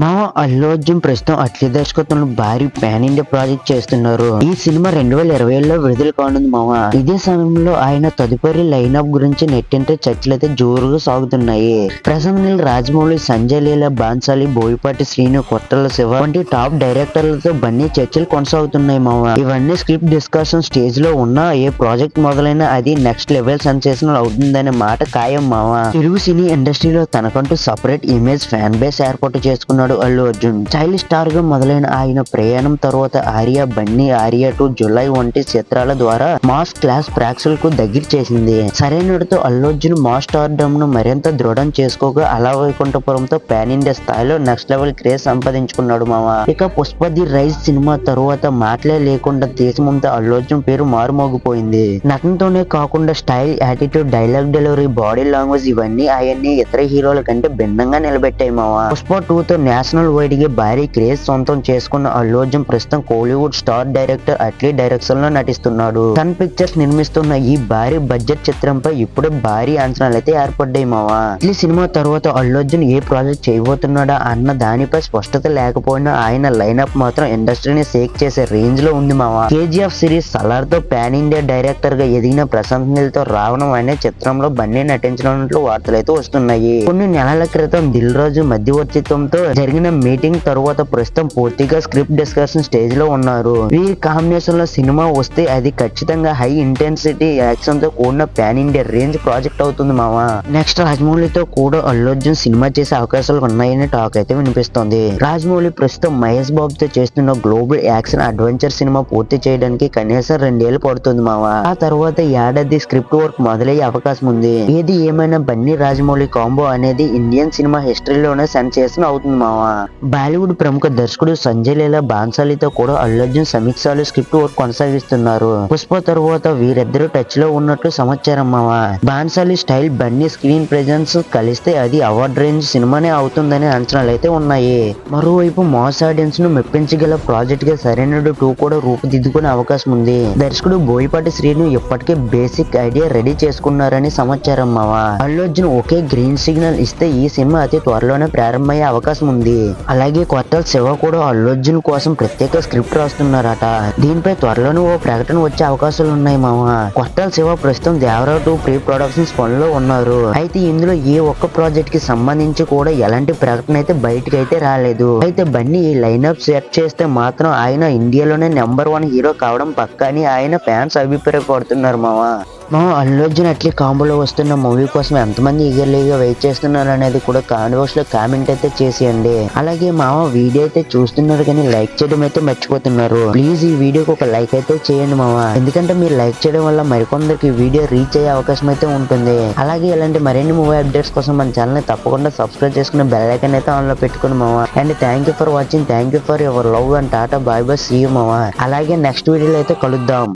మామ అల్లు అర్జున్ ప్రస్తుతం అట్లీ దర్శకత్వంలో భారీ ప్యాన్ ఇండియా ప్రాజెక్ట్ చేస్తున్నారు. ఈ సినిమా రెండు వేల ఇరవై ఏడులో విడుదల కానుంది మామ. ఇదే సమయంలో ఆయన తదుపరి లైనప్ గురించి నెట్టింటే చర్చలు అయితే జోరుగా సాగుతున్నాయి. ప్రసన్న రాజమౌళి సంజయ్ లీల బాన్సాలి బోయపాటి శ్రీను కొట్టల శివ వంటి టాప్ డైరెక్టర్లతో బన్నీ చర్చలు కొనసాగుతున్నాయి మామ. ఇవన్నీ స్క్రిప్ట్ డిస్కషన్ స్టేజ్లో ఉన్న ఏ ప్రాజెక్ట్ మొదలైనా అది నెక్స్ట్ లెవెల్ సెన్సేషనల్ అవుతుందనే మాట ఖాయం మామ. తెలుగు సినీ ఇండస్ట్రీలో తనకంటూ సపరేట్ ఇమేజ్ ఫ్యాన్ బేస్ ఏర్పాటు చేసుకున్నాడు అల్లు అర్జున్. చైల్డ్ స్టార్గా మొదలైన ఆయన ప్రయాణం తర్వాత ఆర్య బన్నీ ఆర్య టు జులై వంటి చిత్రాల ద్వారా మాస్ క్లాస్ ప్రేక్షకులకు దగ్గర చేసింది. సరైనడితో అల్లు అర్జున్ మాస్ స్టార్డమ్ను మరింత దృఢం చేసుకోగా అలా వైకుంఠపురంతో పాన్ ఇండియా స్థాయిలో నెక్స్ట్ లెవెల్ క్రేజ్ సంపాదించుకున్నాడు మామ. ఇక పుష్ప ది రైజ్ సినిమా తరువాత మాటలే లేకుండా దేశమంతా అల్లు అర్జున్ పేరు మారుమోగిపోయింది. నటనతోనే కాకుండా style attitude dialogue delivery body language ఇవన్నీ ఆయన్ని ఇతర హీరోల కంటే భిన్నంగా నిలబెట్టాయి మావా పుష్ప టూ తో నేషనల్ వైడ్ భారీ క్రేజ్ సొంతం చేసుకున్న అల్లు అర్జున్ ప్రస్తుతం కోలీవుడ్ స్టార్ డైరెక్టర్ అట్లీ డైరెక్షన్లో నటిస్తున్నాడు. సన్ పిక్చర్స్ నిర్మిస్తున్న ఈ భారీ బడ్జెట్ చిత్రంపై ఇప్పుడే భారీ అంచనాలు అయితే ఏర్పడ్డాయి మావా. ఈ సినిమా తర్వాత అల్లు అర్జున్ ఏ ప్రాజెక్ట్ చేయబోతున్నాడా అన్న దానిపై స్పష్టత లేకపోయినా ఆయన లైనప్ మాత్రం ఇండస్ట్రీని షేక్ చేసే రేంజ్లో ఉంది మావా. కేజీఎఫ్ సిరీస్ సలార్తో పాన్ ఇండియా డైరెక్టర్గా ఎదిగిన ప్రశాంత్ నీల్తో రావణం అనే చిత్రంలో బన్నీ నటించనున్నట్లు వార్తలు అయితే వస్తున్నాయి. కొన్ని నెలల క్రితం దిల్ రాజు మధ్యవర్తిత్వంతో జరిగిన మీటింగ్ తరువాత ప్రస్తుతం పూర్తిగా స్క్రిప్ట్ డిస్కషన్ స్టేజ్లో ఉన్నారు. వీరి కాంబినేషన్లో సినిమా వస్తే అది ఖచ్చితంగా హై ఇంటెన్సిటీ యాక్షన్తో కూడిన పాన్ ఇండియా రేంజ్ ప్రాజెక్ట్ అవుతుంది మావా. నెక్స్ట్ రాజమౌళితో కూడా అల్లు అర్జున్ సినిమా చేసే అవకాశాలు ఉన్నాయని టాక్ అయితే వినిపిస్తోంది. రాజమౌళి ప్రస్తుతం మహేష్ బాబు తో చేస్తున్న గ్లోబల్ యాక్షన్ అడ్వెంచర్ సినిమా పూర్తి చేయడానికి కనీసం రెండేళ్ళు పడుతుంది మావా. ఆ తర్వాత ఏడాది స్క్రిప్ట్ వర్క్ మొదలయ్యే అవకాశం ఉంది. ఏది ఏమైనా బన్నీ రాజమౌళి కాంబో అనేది ఇండియన్ సినిమా హిస్టరీలోనే సెన్సేషన్ అవుతుంది మావా? బాలీవుడ్ ప్రముఖ దర్శకుడు సంజయ్ లీలా బాన్సాలితో కూడా అల్లు అర్జున్ సమీక్షలు స్క్రిప్ట్ వర్క్ కొనసాగిస్తున్నారు. పుష్ప తరువాత వీరిద్దరూ టచ్లో ఉన్నట్లు సమాచారం మావా? Bhansali style Bunny screen presence కలిస్తే అది అవార్డ్ రేంజ్ సినిమానే అవుతుందనే అంచనాలు అయితే ఉన్నాయి. మరోవైపు మాస్ ఆడియన్స్ను మెప్పించగల ప్రాజెక్ట్గా సరైనడు టూ కూడా రూపుదిద్దుకునే అవకాశం ఉంది. దర్శకుడు బోయపాటి శ్రీను ఇప్పటికే బేసిక్ ఐడియా రెడీ చేసుకున్నారని సమాచారం మావా? అల్లు అర్జున్ ఒకే గ్రీన్ సిగ్నల్ ఇస్తే ఈ సినిమా అతి త్వరలోనే ప్రారంభమయ్యే అవకాశం ఉంది. అలాగే కొత్త శివ కూడా అల్లు అర్జున్ కోసం ప్రత్యేక స్క్రిప్ట్ రాస్తున్నారట. దీనిపై త్వరలోనే ఓ ప్రకటన వచ్చే అవకాశాలు ఉన్నాయి మామ. కొత్త శివ ప్రస్తుతం దేవరావు టూ ప్రీ ప్రొడక్షన్స్ పనిలో ఉన్నారు. అయితే ఇందులో ఏ ఒక్క ప్రాజెక్ట్కి సంబంధించి కూడా ఎలాంటి ప్రకటన అయితే బయటకు అయితే రాలేదు. అయితే బన్నీ ఈ లైనప్ సెట్ చేస్తే మాత్రం ఆయన ఇండియాలోనే నెంబర్ వన్ హీరో కావడం పక్కా అని ఆయన ఫ్యాన్స్ అభిప్రాయపడుతున్నారు మామ. మా అల్లు అర్జున్ అట్లీ కాంబోలో వస్తున్న మూవీ కోసం ఎంతమంది ఈగర్లీగా వెయిట్ చేస్తున్నారు అనేది కూడా కామెంట్ బాక్స్లో కామెంట్ అయితే చేసేయండి. అలాగే మామ వీడియో అయితే చూస్తున్నారు కానీ లైక్ చేయడం అయితే మర్చిపోతున్నారు. ప్లీజ్ ఈ వీడియోకి ఒక లైక్ అయితే చేయండి మామ. ఎందుకంటే మీరు లైక్ చేయడం వల్ల మరికొందరికి వీడియో రీచ్ అయ్యే అవకాశం అయితే ఉంటుంది. అలాగే ఇలాంటి మరిన్ని మూవీ అప్డేట్స్ కోసం మన ఛానల్ని తప్పకుండా సబ్స్క్రైబ్ చేసుకుని బెల్ ఐకన్ అయితే ఆన్లో పెట్టుకుని మామ. And thank you for watching thank you for your love and tata bye bye see మామ. అలాగే నెక్స్ట్ వీడియోలో అయితే కలుద్దాం.